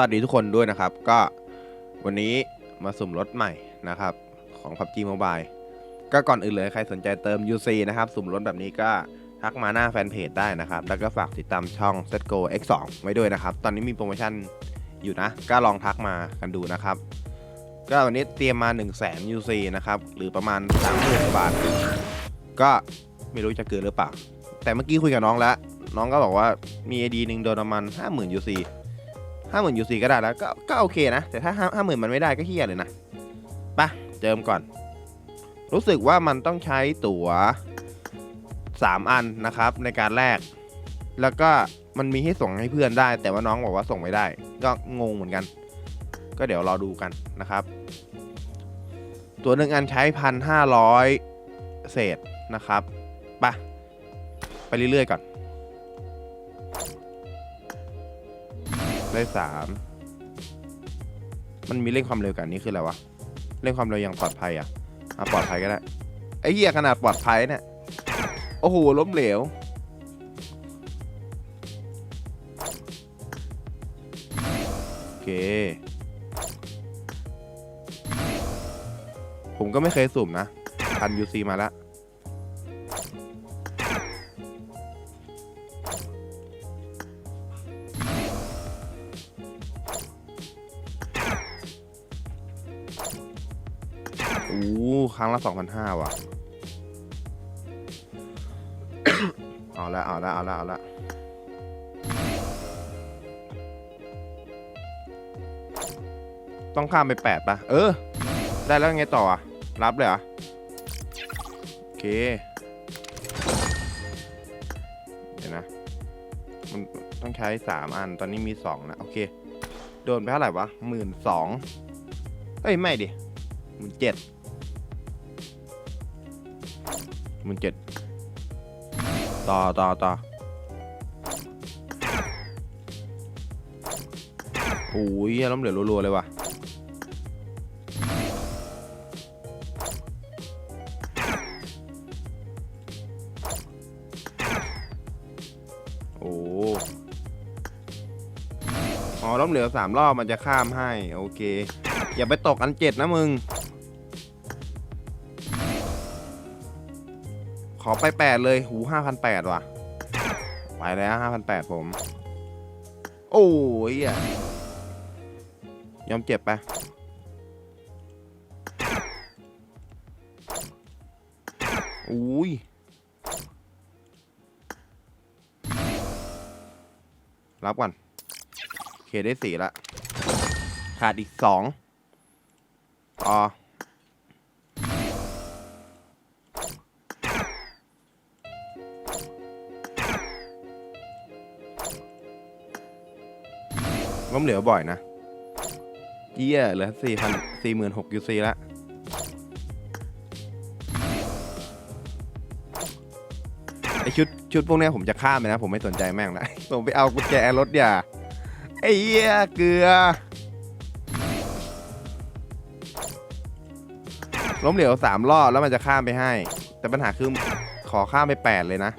วัสดีทุกคนด้วยนะครับ ก็วันนี้มาสุ่มรถใหม่นะครับ ของ PUBG Mobile ก็ก่อนอื่นเลยใครสนใจเติม UC นะครับ สุ่มรถแบบนี้ก็ทักมาหน้าแฟนเพจได้นะครับ แล้วก็ฝากติดตามช่อง Setgo X2 ไว้ด้วยนะครับ ตอนนี้มีโปรโมชั่นอยู่นะ ก็ลองทักมากันดูนะครับ ก็วันนี้เตรียมมา 1 0 0 0 0 0 UC นะครับ หรือประมาณ30,000บาท ก็ไม่รู้จะเกินหรือเปล่า แต่เมื่อกี้คุยกับน้องแล้ว น้องก็บอกว่ามี ID หนึ่งโดนประมาณ 50,000 UC ห้าหมื่นยูซีก็ได้แล้วก็ก็โอเคนะ แต่ถ้าห้าห้าหมื่นมันไม่ได้ก็เฮียเลยนะไปะเจิมก่อน รู้สึกว่ามันต้องใช้ตั๋วสามอันนะครับในการแลกแล้วก็มันมีให้ส่งให้เพื่อนได้ แต่ว่าน้องบอกว่าส่งไม่ได้ ก็งงเหมือนกัน ก็เดี๋ยวรอดูกันนะครับ ตัวหนึ่งอันใช้พันห้าร้อยเศษนะครับไปะไปเรื่อยๆก่อน ได้สามมันมีเร่งความเร็วกันนี้คืออะไรวะเร่งความเร็วอย่างปลอดภัยอะอะปลอดภัยก็ได้ไอ้เหี้ยขนาดปลอดภัยเนี่ยโอ้โหล้มเหลวโอเคผมก็ไม่เคยสุ่มนะพันยูซีมาแล้ว ครั้งละสองพันห้าว่ะ เอาละเอาละเอาละเอาละต้องข้ามไปแปดปะเออ ได้แล้วไงต่ออะ รับเลยเหรอ โอเค เดี๋ยวนะ มันต้องใช้สามอัน ตอนนี้มีสองนะ โอเค โดนไปเท่าไหร่วะหมื่นสองเอ้ย ไม่ดิหมื่นเจ็ด หมื่นเจ็ดต่อต่อต่อโอ้ยล้มเหลือรัวๆเลยว่ะโอ้อ๋อล้มเหลือสามรอบมันจะข้ามให้ โอเค อย่าไปตกอันเจ็ดนะมึง ขอไปแปดเลยหูห้าพันแปดว่ะ ไปแล้วห้าพันแปดผม โอ้ยอะยอมเจ็บไปอุ้ยรับก่อนเคได้สี่ละ ขาดอีกสองต่อ ล้มเหลวบ่อยนะเยี่ยเหลือสี่พันสี่หมื่นหกยูซีละไอชุดชุดพวกเนี้ยผมจะข้ามไปนะ ผมไม่สนใจแม่งละผมไปเอากุญแจรถอย่าไอ้เหี้ยเกลือ ล้มเหลวสามรอบแล้วมันจะข้ามไปให้ แต่ปัญหาคือขอข้ามไปแปดเลยนะ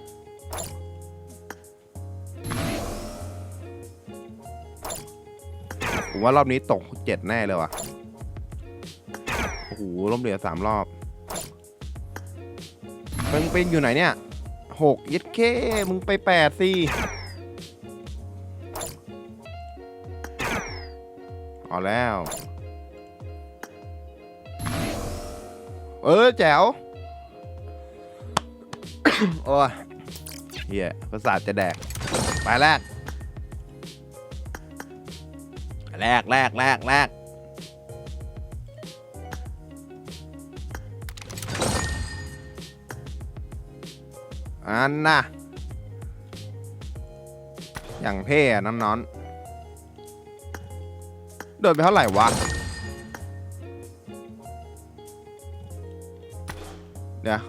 ผมว่ารอบนี้ตกเจ็ดแน่เลยว่ะ โอ้โหล้มเหลวสามรอบมึงเป็นอยู่ไหนเนี่ยหกยึดเคมึงไปแปดสิเอาแล้ว เออแจ๋ว โอ้ยเฮียประสาทจะแดก ไปแรก แรกแรกแรกแรกอันน่ะ อย่างเท่น้ำนอนโดนไปเท่าไหร่วะ เดี๋ยว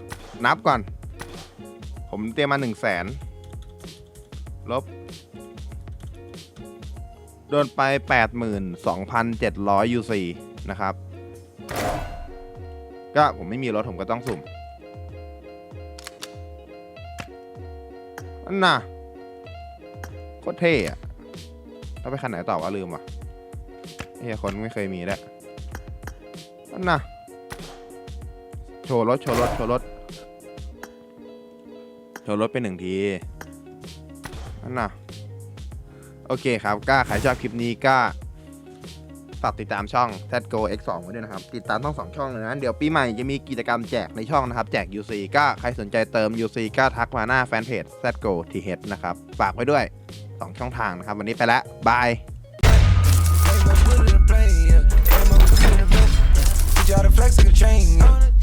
นับก่อน ผมเตรียมมาหนึ่งแสนลบ โดนไปแปดหมื่นสองพันเจ็ดร้อยยูซีนะครับ ก็ผมไม่มีรถผมก็ต้องสุ่มอันน่ะโคตรเท่อะเราไปคันไหนต่อวะลืมว่ะเฮียคนไม่เคยมีแล้วนั่นน่ะโชว์รถโชว์รถโชว์รถโชว์รถไปหนึ่งทีนั่นน่ะ โอเคครับก็ใครชอบคลิปนี้ก็ฝากติดตามช่อง t a d Go X2 ไว้ด้วยนะครับ ติดตามทั้งสองช่องเลยนะ เดี๋ยวปีใหม่จะมีกิจกรรมแจกในช่องนะครับ แจก UC ก็ใครสนใจเติม UC ก็ทักมาหน้าแฟนเพจ t a d Go TH นะครับ ฝากไว้ด้วย 2 ช่องทางนะครับ วันนี้ไปแล้วบาย Ain't no put it in play, yeah. Ain't no put it in play. Teach y'all to flex like a chain, yeah.